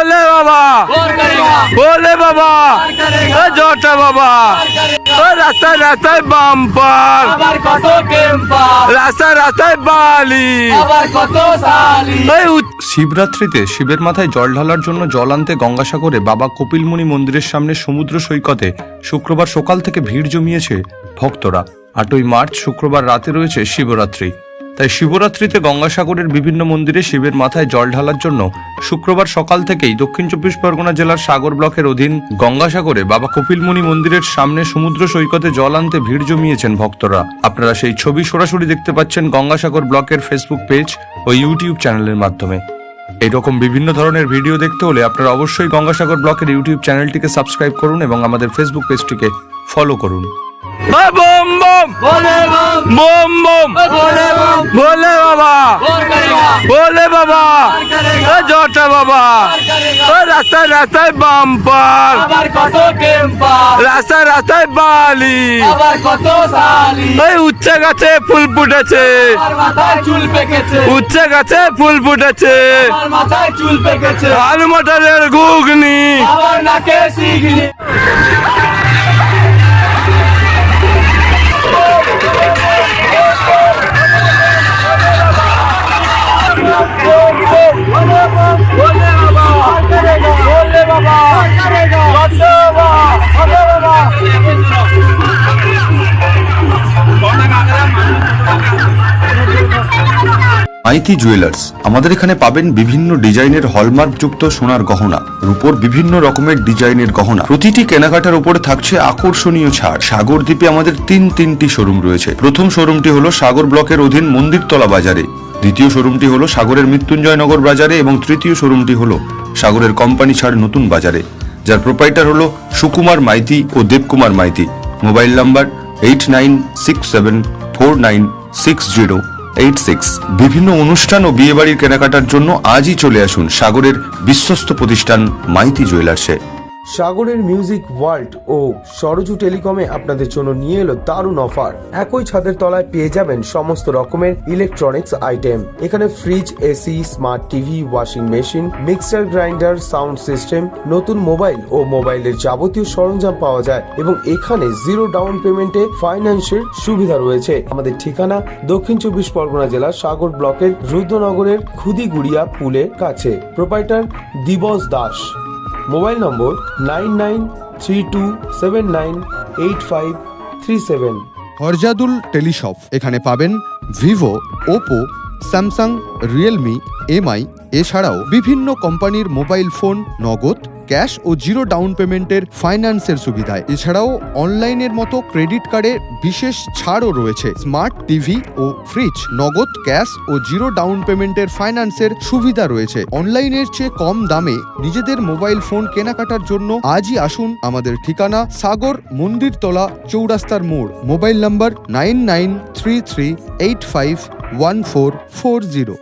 ভোলে বাবা। ভোলে বাবা। জটা বাবা। রাস্তায় রাস্তায় বাম্পার। রাস্তায় রাস্তায় বালি। শিবরাত্রিতে শিবের মাথায় জল ঢালার জন্য জল আনতে গঙ্গাসাগরে বাবা কপিলমুনি মন্দিরের সামনে সমুদ্র সৈকতে শুক্রবার সকাল থেকে ভিড় জমিয়েছে ভক্তরা। আটই মার্চ শুক্রবার রাতে রয়েছে শিবরাত্রি। তাই শিবরাত্রিতে গঙ্গাসাগরের বিভিন্ন মন্দিরে শিবের মাথায় জল ঢালার জন্য শুক্রবার সকাল থেকেই দক্ষিণ চব্বিশ পরগনা জেলার সাগর ব্লকের অধীন গঙ্গাসাগরে বাবা কপিলমুনি মন্দিরের সামনে সমুদ্র সৈকতে জল আনতে ভিড় জমিয়েছেন ভক্তরা। আপনারা সেই ছবি সরাসরি দেখতে পাচ্ছেন গঙ্গাসাগর ব্লকের ফেসবুক পেজ ও ইউটিউব চ্যানেলের মাধ্যমে। এইরকম বিভিন্ন ধরনের ভিডিও দেখতে হলে আপনারা অবশ্যই গঙ্গাসাগর ব্লকের ইউটিউব চ্যানেলটিকে সাবস্ক্রাইব করুন এবং আমাদের ফেসবুক পেজটিকে ফলো করুন। বোম বোম। বোম। বোম ভোলে বাবা। ভোলে বাবা। ও জটা বাবা। ও রাস্তায় রাস্তায় বাম্পার। রাস্তায় রাস্তায় বালি। ওই উচ্চা গাছে ফুল ফুটেছে। উচ্চা গাছে ফুল ফুটেছে। চুল পেকেছে। আলু মটরের ঘুগনি। মাইতি জুয়েলার্স। আমাদের এখানে পাবেন বিভিন্ন ডিজাইনের হলমার্ক যুক্ত সোনার গহনা, রূপোর বিভিন্ন রকমের ডিজাইনের গহনা। প্রতিটি কেনাকাটার উপরে থাকছে আকর্ষণীয় ছাড়। সাগর দ্বীপে আমাদের তিন তিনটি শোরুম রয়েছে। প্রথম শোরুমটি হলো সাগর ব্লকের অধীন মন্দিরতলা বাজারে। দ্বিতীয় শোরুমটি হলো সাগরের মৃত্যুঞ্জয়নগর বাজারে এবং তৃতীয় শোরুমটি হলো সাগরের কোম্পানি ছাড় নতুন বাজারে। যার প্রোপাইটার হলো সুকুমার মাইতি ও Debkumar Maiti. Mobile number eight nine six seven four nine six zero. Eight six. বিভিন্ন অনুষ্ঠান ও বিয়েবাড়ির কেনাকাটার জন্য আজই চলে আসুন সাগরের বিশ্বস্ত প্রতিষ্ঠান মাইতি জুয়েলার্সে। সাগরের মিউজিক ওয়ার্ল্ড ও সরজু টেলিকমে আপনাদের জন্য নিয়ে এলো দারুণ অফার। একই ছাদের তলায় পেয়ে যাবেন সমস্ত রকমের ইলেকট্রনিক্স আইটেম এখানে fridge AC smart TV washing machine mixer grinder sound system নতুন মোবাইল ও মোবাইলের যাবতীয় সরঞ্জাম পাওয়া যায় এবং এখানে জিরো ডাউন পেমেন্টে ফাইন্যান্সের সুবিধা রয়েছে। আমাদের ঠিকানা দক্ষিণ চব্বিশ পরগনা জেলার সাগর ব্লকের রুদ্রনগরের খুদিগুড়িয়া পুলের কাছে। Proprietor Dibas Das. Mobile number nine nine three two seven nine eight five three seven. Harjadul teleshop, এখানে পাবেন Vivo, Oppo, Samsung, Realme, MI, এছাড়াও বিভিন্ন কোম্পানির মোবাইল ফোন, নগদ ক্যাশ ও জিরো ডাউন পেমেন্টের ফাইন্যান্সের সুবিধায়। এছাড়াও অনলাইনের মতো ক্রেডিট কার্ডে বিশেষ ছাড়ও রয়েছে। স্মার্ট টিভি ও ফ্রিজ, নগদ ক্যাশ ও জিরো ডাউন পেমেন্টের ফাইন্যান্সের সুবিধা রয়েছে। অনলাইনের চেয়ে কম দামে নিজেদের মোবাইল ফোন কেনাকাটার জন্য আজই আসুন আমাদের ঠিকানা সাগর মন্দিরতলা চৌরাস্তার মোড়। Mobile number nine nine three three eight five one four four zero.